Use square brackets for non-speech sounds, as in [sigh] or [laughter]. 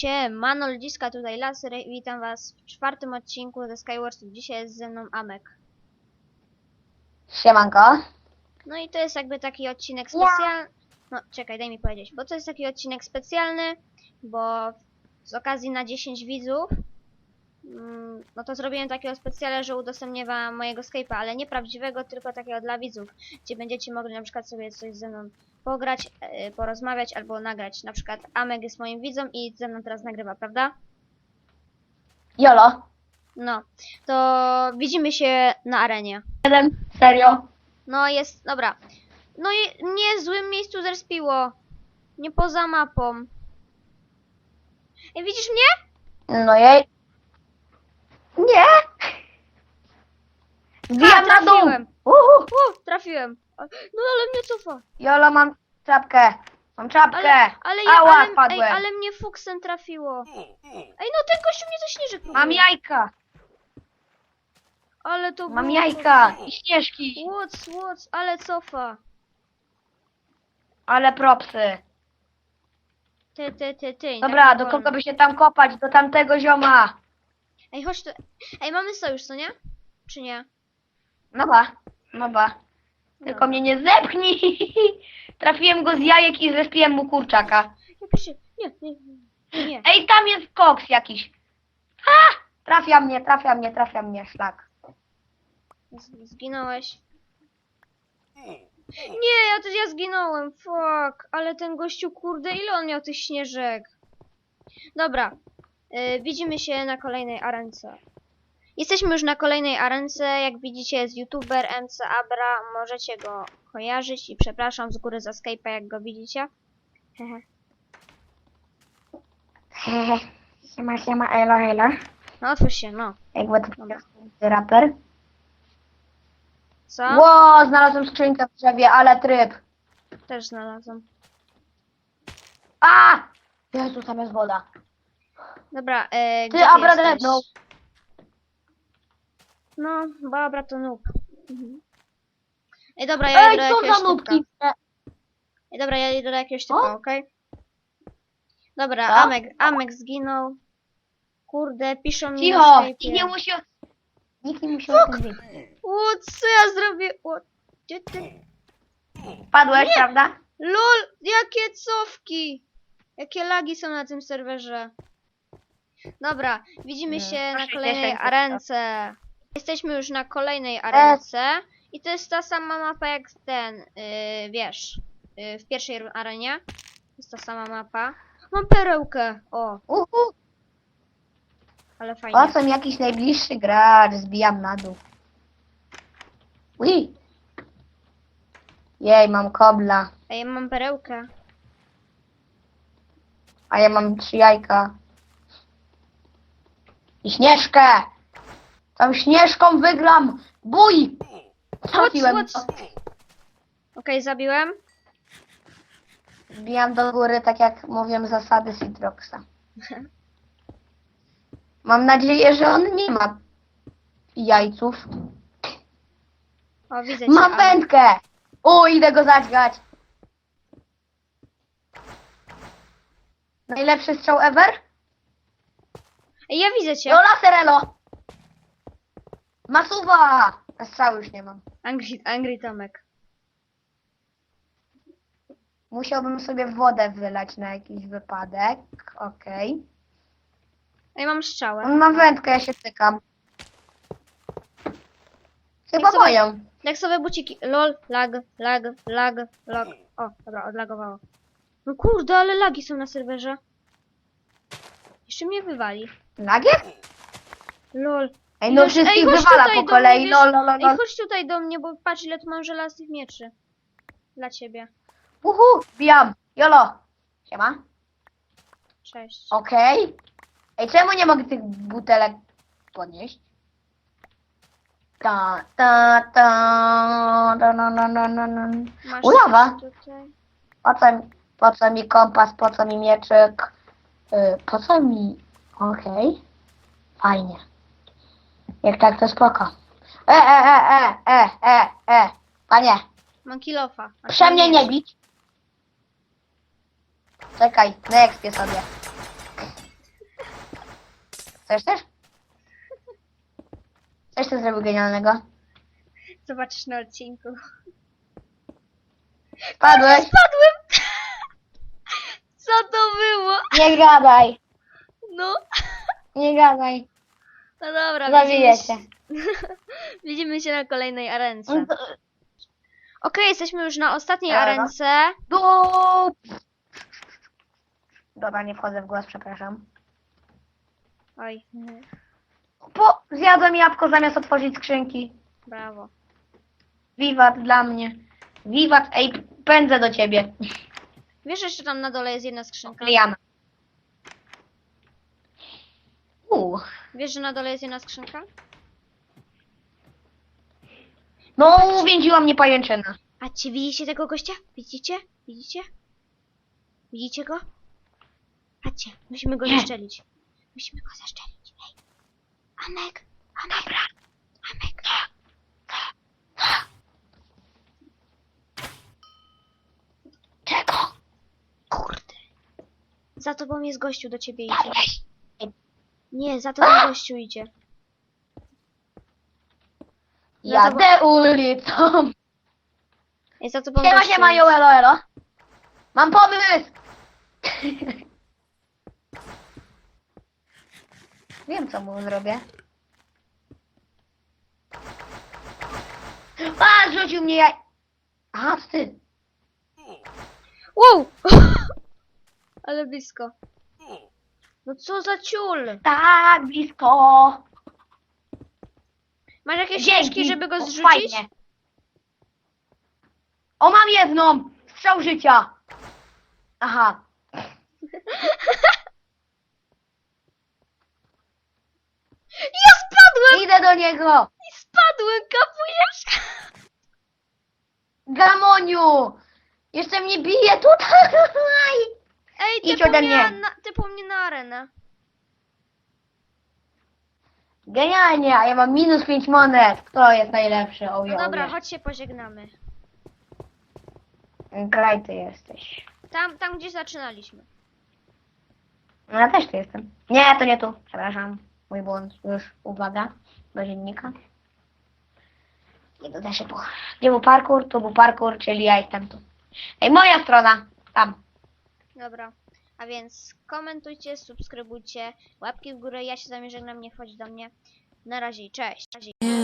Siemano ludziska, tutaj Laser i witam was w czwartym odcinku ze Skywarsów. Dzisiaj jest ze mną Amek. Siemanko. No i to jest jakby taki odcinek Ja. specjalny. No czekaj, daj mi powiedzieć, bo to jest taki odcinek specjalny, bo z okazji na 10 widzów, no to zrobiłem takiego specjala, że udostępnię wam mojego Skype'a, ale nie prawdziwego, tylko takiego dla widzów, gdzie będziecie mogli na przykład sobie coś ze mną pograć, e, porozmawiać albo nagrać. Na przykład Amek jest moim widzem i ze mną teraz nagrywa, prawda? Jolo. No, to widzimy się na arenie. Jeden. Serio? No jest, dobra. No i nie w złym miejscu zrespiło. Nie poza mapą. Ej, widzisz mnie? No jej. Zbijam na dół. trafiłem. Uhu. U, trafiłem. No ale mnie cofa. Jolo, mam czapkę. Mam czapkę. Ale, ale ja, Ała, ale, ej, ale mnie fuksem trafiło. Ej, no ten gościu mnie ze śnieżek Mam próbuje. jajka. Ale to Mam było- jajka i śnieżki. Łoc, łoc, ale cofa. Ale propsy. Ty, ty, ty, ty. Dobra, tak do nie kogo by się tam kopać? Do tamtego zioma. Ej, chodź tu. Ej, mamy sojusz, co nie? Czy nie? No ba. No ba. Tylko mnie nie zepchnij. [laughs] Trafiłem go z jajek i zespiłem mu kurczaka. Nie, nie, nie. nie. Ej, tam jest koks jakiś. Ha! Trafia mnie, trafia mnie, trafia mnie, szlak. Z- Zginąłeś. Nie, ja, to ja zginąłem, fuck. Ale ten gościu, kurde, ile on miał tych śnieżek? Dobra, y, widzimy się na kolejnej arence. Jesteśmy już na kolejnej arence, jak widzicie jest youtuber MC Abra, możecie go kojarzyć i przepraszam z góry za Skype'a, jak go widzicie. Hehe. Hehe. Siema, siema, elo, elo. No otwórz się, no. Jakby to raper. Co? Ło, znalazłem skrzynkę w drzewie, ale tryb. Też znalazłem. A! Jezu, tam jest woda. Dobra, e, Ty, gdzie Abra jesteś? drewno. No, bo Abra to noob. Mhm. Ej, dobra, ja Ej, idę do co jakiegoś za nubki? typka. Ej, dobra, ja idę do jakiegoś typa, O? okej? Dobra, Co? Amek, Amek zginął. Kurde, piszą mi na Cicho, Skype'ie. nikt nie musi... o- Nikt nie musi o tym wiedzieć. O, co ja zrobię? O, ty, ty. Padłeś, Nie. prawda? LOL, jakie cofki! Jakie lagi są na tym serwerze. Dobra, widzimy Mm, się na proszę, kolejnej dziesięć arence. Jesteśmy już na kolejnej arence. I to jest ta sama mapa jak ten, yy, wiesz, yy, w pierwszej arenie. Jest ta sama mapa. Mam perełkę! O, Uhu. ale fajnie. O, są jakiś najbliższy gracz, zbijam na dół. Ui. Jej, mam kobla, Ej, ja mam perełkę. a ja mam trzy jajka. I śnieżkę! Tą śnieżką wygram! Bój! Trafiłem. Łoc, łoc. Okej, zabiłem. Zbijam do góry, tak jak mówią zasady Citroxa. Mam nadzieję, że on nie ma jajców. O, widzę cię. Mam ale- wędkę! O, idę go zadźgać! Najlepszy strzał ever? Ej, ja widzę cię. No laserelo! Masuwa! A Strzału już nie mam. Angry, Angry Tomek. Musiałbym sobie wodę wylać na jakiś wypadek. Okej. Ej, mam strzałę. On ma wędkę, ja się tykam. Chyba Jak sobie- moją. Leksowe buciki. Lol, lag, lag, lag, lag. O, dobra, odlagowało. No kurde, ale lagi są na serwerze. Jeszcze mnie wywali. Nagiet? Lol. Ej, no Już- wszystkich ej, chodź wywala tutaj po do kolei. mnie, wiesz- No, no, no, Ej, no. chodź tutaj do mnie, bo patrz ile tu mam żelaznych mieczy. Dla ciebie. Uhu, bijam. Jolo. Siema. Cześć. Okej. Ej, czemu nie mogę tych butelek podnieść? Ta, ta, ta, ta, na, na, na, na, na. Masz Ulawa. coś tutaj? Po co, mi- po co mi kompas, po co mi mieczyk? Y, po co mi... Okej. Fajnie. Jak tak, to spoko. E, e, e, e, e, e, e. Panie, Mam kilofa. A prze ty mnie nie bić. Czekaj, na ekspie sobie. Chcesz też? Coś ty zrobił genialnego? Zobaczysz na odcinku. Spadłeś? Spadłem! [laughs] Co to było? Nie gadaj. No, Nie gadaj. No dobra, Zawiję widzimy się. [laughs] Widzimy się na kolejnej arence. No Okej, jesteśmy już na ostatniej Dobra. arence. Dup. Dobra, nie wchodzę w głos, przepraszam. Oj, Po, zjadłem jabłko zamiast otworzyć skrzynki. brawo. Wiwat dla mnie. Wiwat, ej, pędzę do ciebie. Wiesz, że jeszcze tam na dole jest jedna skrzynka? Liana. Wiesz, że na dole jest jedna skrzynka? No, uwięziła mnie pajęczyna. A ci widzicie tego gościa? Widzicie? Widzicie? Widzicie go? Patrzcie, musimy go Nie. zeszczelić. Musimy go zeszczelić. Ej. Amek! Amek! Dobra. Amek! Czego? Kurde. Za tobą jest gościu, do ciebie idzie. Weź. Nie, za tobą [gasps] gościu idzie. Jadę ulicą. Ej, za tobą Siema, gościu siema, jest. jo, elo, elo. Mam pomysł. [laughs] Wiem, co mu zrobię. A, rzucił mnie jaj... Aha, to ty. Wow! [laughs] Ale blisko. No co za ciul! Tak, blisko. Masz jakieś Dzięki. ścieżki, żeby go zrzucić? fajnie. O, mam jedną. Strzał życia. Aha. [laughs] Ja spadłem! Idę do niego. I spadłem, kapujesz? Gamoniu. Jeszcze mnie bije tutaj. Ej, ty Idź po, ode mnie mnie. na, ty po mnie na arenę. Genialnie, a ja mam minus 5 monet. Kto jest najlepszy? O, No dobra, chodź się pożegnamy. Graj ty jesteś. Tam, tam gdzie zaczynaliśmy. No ja też tu jestem. Nie, to nie tu. Przepraszam. Mój błąd. Już, uwaga. Do dziennika. Nie doda się po... Gdzie był parkour? Tu był parkour, czyli ja jestem tu. Ej, moja strona. Tam. Dobra. A więc komentujcie, subskrybujcie, łapki w górę. Ja się z wami żegnam, nie wchodź do mnie. Na razie, cześć. Na razie.